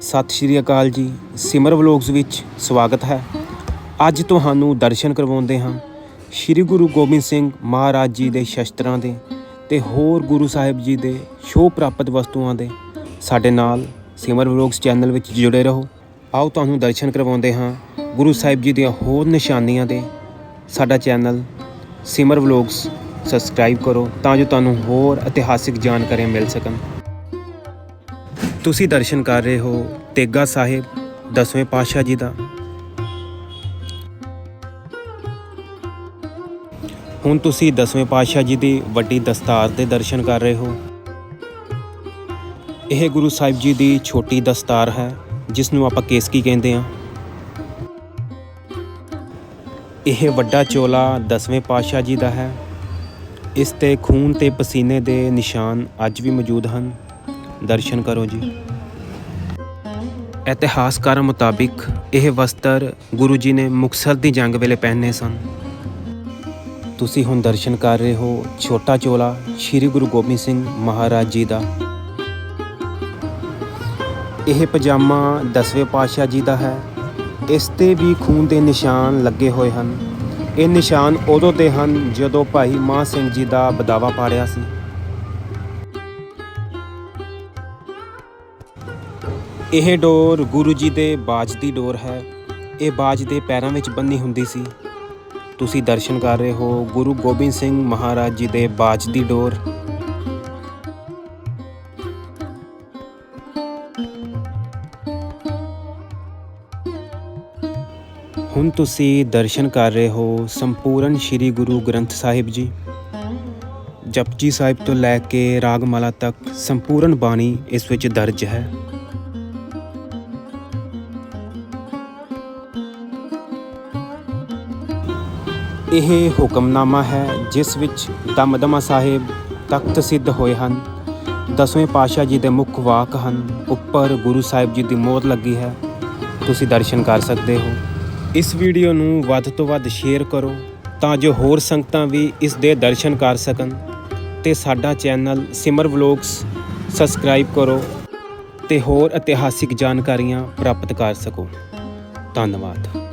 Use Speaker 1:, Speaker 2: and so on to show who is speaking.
Speaker 1: ਸਤਿ ਸ਼੍ਰੀ ਅਕਾਲ ਜੀ। ਸਿਮਰ ਵਲੋਗਸ ਵਿੱਚ ਸਵਾਗਤ ਹੈ। ਅੱਜ ਤੁਹਾਨੂੰ ਦਰਸ਼ਨ ਕਰਵਾਉਂਦੇ ਹਾਂ। ਸ਼੍ਰੀ ਗੁਰੂ ਗੋਬਿੰਦ ਸਿੰਘ ਮਹਾਰਾਜ ਜੀ ਦੇ ਸ਼ਸਤਰਾਂ ਦੇ ਤੇ ਹੋਰ ਗੁਰੂ ਸਾਹਿਬ ਜੀ ਦੇ ਸ਼ੋਅ ਪ੍ਰਾਪਤ ਵਸਤੂਆਂ ਦੇ। ਸਾਡੇ ਨਾਲ ਸਿਮਰ ਵਲੋਗਸ ਚੈਨਲ ਵਿੱਚ ਜੁੜੇ ਰਹੋ। ਆਓ ਤੁਹਾਨੂੰ ਦਰਸ਼ਨ ਕਰਵਾਉਂਦੇ ਹਾਂ ਗੁਰੂ ਸਾਹਿਬ ਜੀ ਦੀਆਂ ਹੋਰ ਨਿਸ਼ਾਨੀਆਂ ਦੇ। ਸਾਡਾ ਚੈਨਲ ਸਿਮਰ ਵਲੋਗਸ ਸਬਸਕ੍ਰਾਈਬ ਕਰੋ ਤਾਂ ਜੋ ਤੁਹਾਨੂੰ ਹੋਰ ਇਤਿਹਾਸਿਕ ਜਾਣਕਾਰੀਆਂ ਮਿਲ ਸਕਣ। ਤੁਸੀਂ ਦਰਸ਼ਨ ਕਰ ਰਹੇ ਹੋ ਤੇਗਾ ਸਾਹਿਬ, ਦਸਵੇਂ ਪਾਤਸ਼ਾਹ ਜੀ ਦਾ। ਹੁਣ ਤੁਸੀਂ ਦਸਵੇਂ ਪਾਤਸ਼ਾਹ ਜੀ ਦੀ ਵੱਡੀ ਦਸਤਾਰ ਦੇ ਦਰਸ਼ਨ ਕਰ ਰਹੇ ਹੋ। ਇਹ ਗੁਰੂ ਸਾਹਿਬ ਜੀ ਦੀ ਛੋਟੀ ਦਸਤਾਰ ਹੈ, ਜਿਸ ਨੂੰ ਆਪਾਂ ਕੇਸਕੀ ਕਹਿੰਦੇ ਹਾਂ। ਇਹ ਵੱਡਾ ਚੋਲਾ ਦਸਵੇਂ ਪਾਤਸ਼ਾਹ ਜੀ ਦਾ ਹੈ। ਇਸ ਤੇ ਖੂਨ ਤੇ ਪਸੀਨੇ ਦੇ ਨਿਸ਼ਾਨ ਅੱਜ ਵੀ ਮੌਜੂਦ ਹਨ। ਦਰਸ਼ਨ ਕਰੋ ਜੀ। ਇਤਿਹਾਸਕਾਰਾਂ ਮੁਤਾਬਿਕ ਇਹ ਵਸਤਰ ਗੁਰੂ ਜੀ ਨੇ ਮੁਕਤਸਰ ਦੀ ਜੰਗ ਵੇਲੇ ਪਹਿਨੇ ਸਨ। ਤੁਸੀਂ ਹੁਣ ਦਰਸ਼ਨ ਕਰ ਰਹੇ ਹੋ ਛੋਟਾ ਚੋਲਾ ਸ੍ਰੀ ਗੁਰੂ ਗੋਬਿੰਦ ਸਿੰਘ ਮਹਾਰਾਜ ਜੀ ਦਾ। ਇਹ ਪਜਾਮਾ ਦਸਵੇਂ ਪਾਤਸ਼ਾਹ ਜੀ ਦਾ ਹੈ। ਇਸ ਤੇ ਵੀ ਖੂਨ ਦੇ ਨਿਸ਼ਾਨ ਲੱਗੇ ਹੋਏ ਹਨ। ਇਹ ਨਿਸ਼ਾਨ ਉਦੋਂ ਦੇ ਹਨ ਜਦੋਂ ਭਾਈ ਮਾਹ ਸਿੰਘ ਜੀ ਦਾ ਬਦਾਵਾ ਪਾੜਿਆ ਸੀ। ਇਹ ਡੋਰ ਗੁਰੂ ਜੀ ਦੇ ਬਾਜ ਦੀ ਡੋਰ ਹੈ। ਇਹ ਬਾਜ ਦੇ ਪੈਰਾਂ ਵਿੱਚ ਬੰਨੀ ਹੁੰਦੀ ਸੀ। ਤੁਸੀਂ ਦਰਸ਼ਨ ਕਰ ਰਹੇ ਹੋ ਗੁਰੂ ਗੋਬਿੰਦ ਸਿੰਘ ਮਹਾਰਾਜ ਜੀ ਦੇ ਬਾਜ ਦੀ ਡੋਰ। ਹੁਣ ਤੁਸੀਂ ਦਰਸ਼ਨ ਕਰ ਰਹੇ ਹੋ ਸੰਪੂਰਨ ਸ੍ਰੀ ਗੁਰੂ ਗ੍ਰੰਥ ਸਾਹਿਬ ਜੀ। ਜਪਜੀ ਸਾਹਿਬ ਤੋਂ ਲੈ ਕੇ ਰਾਗਮਾਲਾ ਤੱਕ ਸੰਪੂਰਨ ਬਾਣੀ ਇਸ ਵਿੱਚ ਦਰਜ ਹੈ। ਇਹ ਹੁਕਮਨਾਮਾ ਹੈ, ਜਿਸ ਵਿੱਚ ਦਮਦਮਾ ਸਾਹਿਬ ਤਖਤ ਸਿੱਧ ਹੋਏ ਹਨ। ਦਸਵੇਂ ਪਾਤਸ਼ਾਹ ਜੀ ਦੇ ਮੁੱਖ ਵਾਕ ਹਨ, ਉੱਪਰ ਗੁਰੂ ਸਾਹਿਬ ਜੀ ਦੀ ਮੋਹਰ ਲੱਗੀ ਹੈ। ਤੁਸੀਂ ਦਰਸ਼ਨ ਕਰ ਸਕਦੇ ਹੋ। ਇਸ ਵੀਡੀਓ ਨੂੰ ਵੱਧ ਤੋਂ ਵੱਧ ਸ਼ੇਅਰ ਕਰੋ, ਤਾਂ ਜੋ ਹੋਰ ਸੰਗਤਾਂ ਵੀ ਇਸ ਦੇ ਦਰਸ਼ਨ ਕਰ ਸਕਣ। ਤੇ ਸਾਡਾ ਚੈਨਲ ਸਿਮਰ ਵਲੋਗਸ ਸਬਸਕ੍ਰਾਈਬ ਕਰੋ, ਤੇ ਹੋਰ ਇਤਿਹਾਸਿਕ ਜਾਣਕਾਰੀਆਂ ਪ੍ਰਾਪਤ ਕਰ ਸਕੋ। ਧੰਨਵਾਦ।